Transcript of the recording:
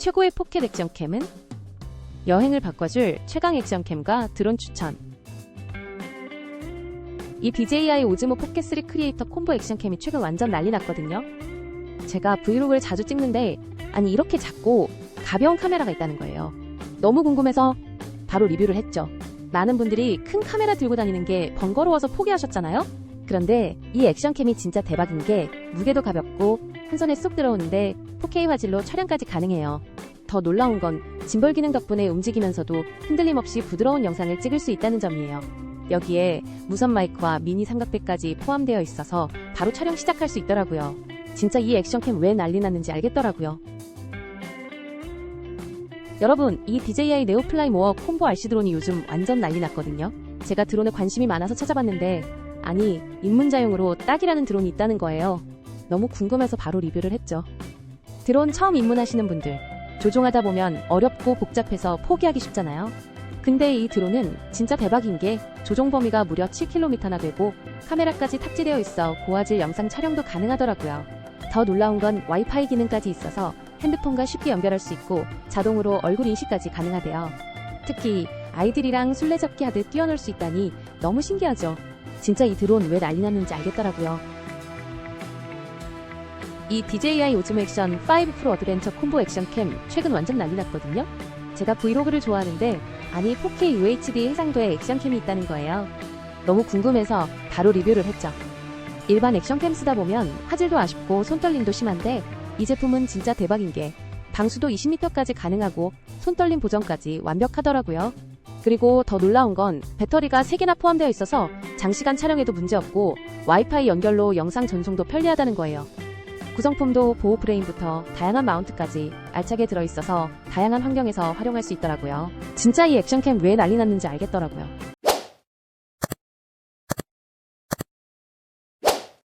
최고의 포켓 액션캠은 여행을 바꿔줄 최강 액션캠과 드론 추천. 이 DJI 오즈모 포켓3 크리에이터 콤보 액션캠이 최근 완전 난리 났거든요. 제가 브이로그를 자주 찍는데 아니 이렇게 작고 가벼운 카메라가 있다는 거예요. 너무 궁금해서 바로 리뷰를 했죠. 많은 분들이 큰 카메라 들고 다니는 게 번거로워서 포기하셨잖아요. 그런데 이 액션캠이 진짜 대박인 게 무게도 가볍고 한 손에 쏙 들어오는데 4K 화질로 촬영까지 가능해요. 더 놀라운 건 짐벌 기능 덕분에 움직이면서도 흔들림 없이 부드러운 영상을 찍을 수 있다는 점이에요. 여기에 무선 마이크와 미니 삼각대까지 포함되어 있어서 바로 촬영 시작할 수 있더라고요. 진짜 이 액션캠 왜 난리 났는지 알겠더라고요. 여러분, 이 DJI 네오플라이 모어 콤보 RC 드론이 요즘 완전 난리 났거든요. 제가 드론에 관심이 많아서 찾아봤는데, 아니, 입문자용으로 딱이라는 드론이 있다는 거예요. 너무 궁금해서 바로 리뷰를 했죠. 드론 처음 입문하시는 분들, 조종하다 보면 어렵고 복잡해서 포기하기 쉽잖아요. 근데 이 드론은 진짜 대박인 게 조종 범위가 무려 7km나 되고 카메라까지 탑재되어 있어 고화질 영상 촬영도 가능하더라고요. 더 놀라운 건 와이파이 기능까지 있어서 핸드폰과 쉽게 연결할 수 있고 자동으로 얼굴 인식까지 가능하대요. 특히 아이들이랑 술래잡기 하듯 뛰어놀 수 있다니 너무 신기하죠. 진짜 이 드론 왜 난리 났는지 알겠더라고요. 이 DJI 오즈모 액션 5 프로 어드벤처 콤보 액션 캠 최근 완전 난리 났거든요. 제가 브이로그를 좋아하는데 아니 4K UHD 해상도의 액션캠이 있다는 거예요. 너무 궁금해서 바로 리뷰를 했죠. 일반 액션캠 쓰다 보면 화질도 아쉽고 손떨림도 심한데 이 제품은 진짜 대박인 게 방수도 20m까지 가능하고 손떨림 보정까지 완벽하더라고요. 그리고 더 놀라운 건 배터리가 3개나 포함되어 있어서 장시간 촬영에도 문제없고 와이파이 연결로 영상 전송도 편리하다는 거예요. 구성품도 보호 프레임부터 다양한 마운트까지 알차게 들어있어서 다양한 환경에서 활용할 수 있더라고요. 진짜 이 액션캠 왜 난리 났는지 알겠더라고요.